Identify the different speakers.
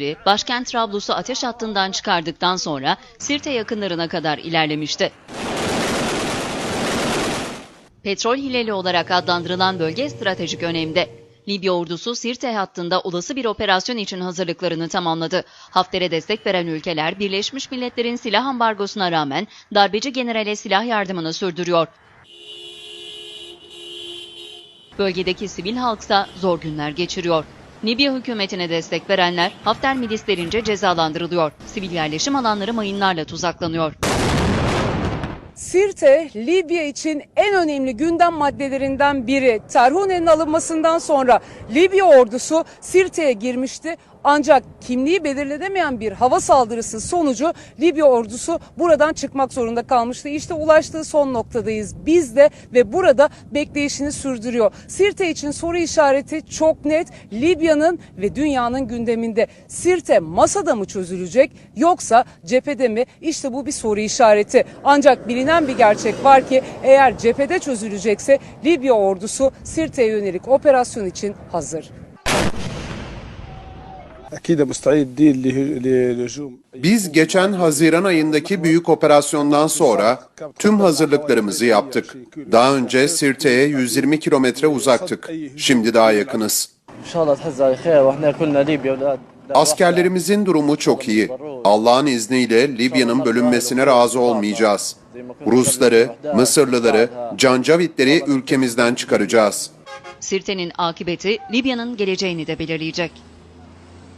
Speaker 1: başkent Trablus'u ateş hattından çıkardıktan sonra Sirte yakınlarına kadar ilerlemişti. Petrol hileli olarak adlandırılan bölge stratejik önemde. Libya ordusu Sirte hattında olası bir operasyon için hazırlıklarını tamamladı. Hafter'e destek veren ülkeler Birleşmiş Milletler'in silah ambargosuna rağmen darbeci generale silah yardımını sürdürüyor. Bölgedeki sivil halksa zor günler geçiriyor. Libya hükümetine destek verenler Hafter milislerince cezalandırılıyor. Sivil yerleşim alanları mayınlarla tuzaklanıyor.
Speaker 2: Sirte, Libya için en önemli gündem maddelerinden biri. Terhune'nin alınmasından sonra Libya ordusu Sirte'ye girmişti. Ancak kimliği belirlenemeyen bir hava saldırısı sonucu Libya ordusu buradan çıkmak zorunda kalmıştı. İşte ulaştığı son noktadayız biz de ve burada bekleyişini sürdürüyor. Sirte için soru işareti çok net. Libya'nın ve dünyanın gündeminde. Sirte masada mı çözülecek yoksa cephede mi? İşte bu bir soru işareti. Ancak bilinen bir gerçek var ki eğer cephede çözülecekse Libya ordusu Sirte'ye yönelik operasyon için hazır.
Speaker 3: Biz geçen Haziran ayındaki büyük operasyondan sonra tüm hazırlıklarımızı yaptık. Daha önce Sirte'ye 120 kilometre uzaktık. Şimdi daha yakınız. Askerlerimizin durumu çok iyi. Allah'ın izniyle Libya'nın bölünmesine razı olmayacağız. Rusları, Mısırlıları, Cancavitleri ülkemizden çıkaracağız.
Speaker 1: Sirte'nin akıbeti Libya'nın geleceğini de belirleyecek.